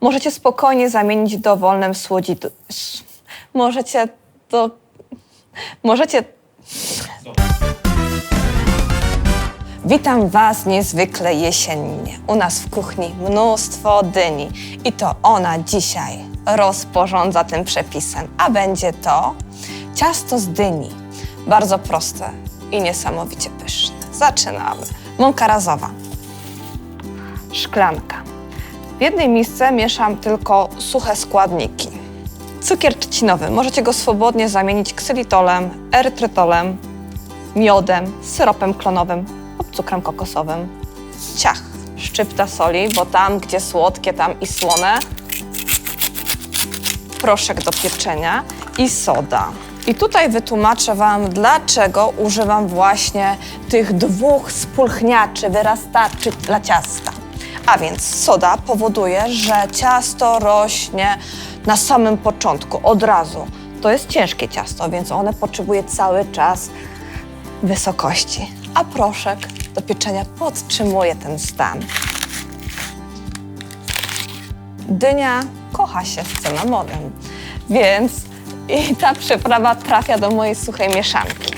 Możecie spokojnie zamienić dowolnym słodziku. Możecie to. Możecie. Witam Was niezwykle jesiennie. U nas w kuchni mnóstwo dyni i to ona dzisiaj rozporządza tym przepisem, a będzie to ciasto z dyni. Bardzo proste i niesamowicie pyszne. Zaczynamy. Mąka razowa. Szklanka. W jednej misce mieszam tylko suche składniki. Cukier trzcinowy. Możecie go swobodnie zamienić ksylitolem, erytrytolem, miodem, syropem klonowym lub cukrem kokosowym. Ciach. Szczypta soli, bo tam, gdzie słodkie, tam i słone. Proszek do pieczenia i soda. I tutaj wytłumaczę Wam, dlaczego używam właśnie tych dwóch spulchniaczy, wyrastaczy dla ciasta. A więc soda powoduje, że ciasto rośnie na samym początku, od razu. To jest ciężkie ciasto, więc one potrzebuje cały czas wysokości. A proszek do pieczenia podtrzymuje ten stan. Dynia kocha się z cynamonem, więc i ta przyprawa trafia do mojej suchej mieszanki.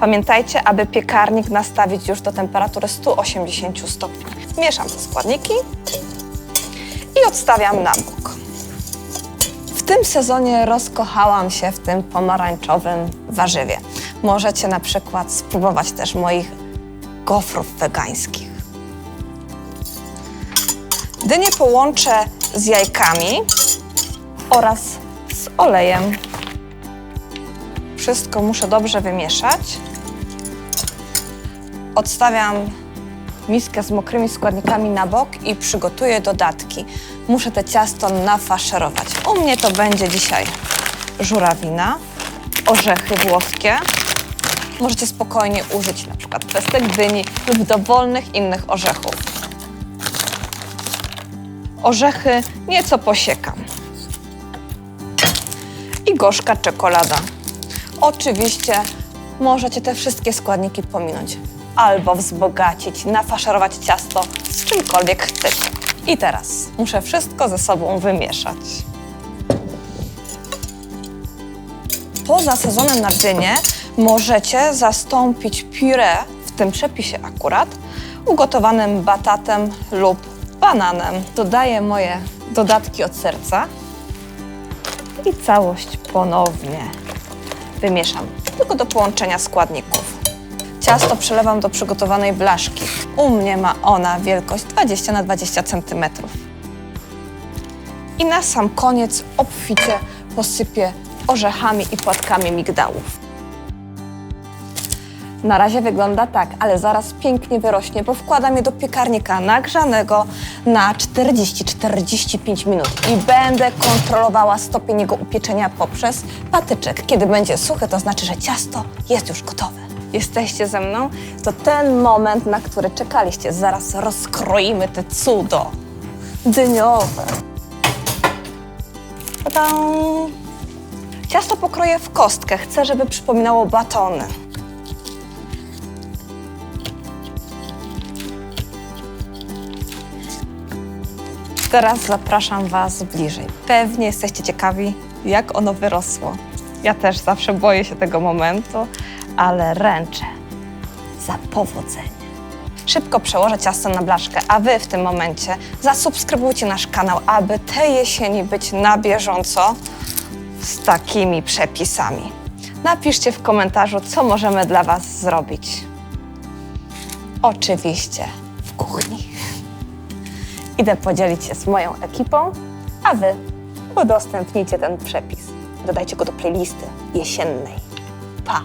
Pamiętajcie, aby piekarnik nastawić już do temperatury 180 stopni. Mieszam te składniki i odstawiam na bok. W tym sezonie rozkochałam się w tym pomarańczowym warzywie. Możecie na przykład spróbować też moich gofrów wegańskich. Dynię połączę z jajkami oraz z olejem. Wszystko muszę dobrze wymieszać. Odstawiam miskę z mokrymi składnikami na bok i przygotuję dodatki. Muszę te ciasto nafaszerować. U mnie to będzie dzisiaj żurawina, orzechy włoskie. Możecie spokojnie użyć na przykład pestek dyni lub dowolnych innych orzechów. Orzechy nieco posiekam. I gorzka czekolada. Oczywiście możecie te wszystkie składniki pominąć albo wzbogacić, nafaszerować ciasto z czymkolwiek chcecie. I teraz muszę wszystko ze sobą wymieszać. Poza sezonem na dynię możecie zastąpić puree, w tym przepisie akurat, ugotowanym batatem lub bananem. Dodaję moje dodatki od serca i całość ponownie wymieszam, tylko do połączenia składników. Ciasto przelewam do przygotowanej blaszki. U mnie ma ona wielkość 20 na 20 cm. I na sam koniec obficie posypię orzechami i płatkami migdałów. Na razie wygląda tak, ale zaraz pięknie wyrośnie, bo wkładam je do piekarnika nagrzanego na 40-45 minut i będę kontrolowała stopień jego upieczenia poprzez patyczek. Kiedy będzie suche, to znaczy, że ciasto jest już gotowe. Jesteście ze mną? To ten moment, na który czekaliście. Zaraz rozkroimy te cudo dyniowe. Ta-dam! Ciasto pokroję w kostkę. Chcę, żeby przypominało batony. Teraz zapraszam Was bliżej. Pewnie jesteście ciekawi, jak ono wyrosło. Ja też zawsze boję się tego momentu, ale ręczę za powodzenie. Szybko przełożę ciasto na blaszkę, a Wy w tym momencie zasubskrybujcie nasz kanał, aby tej jesieni być na bieżąco z takimi przepisami. Napiszcie w komentarzu, co możemy dla Was zrobić. Oczywiście w kuchni. Idę podzielić się z moją ekipą, a Wy udostępnijcie ten przepis. Dodajcie go do playlisty jesiennej. Pa!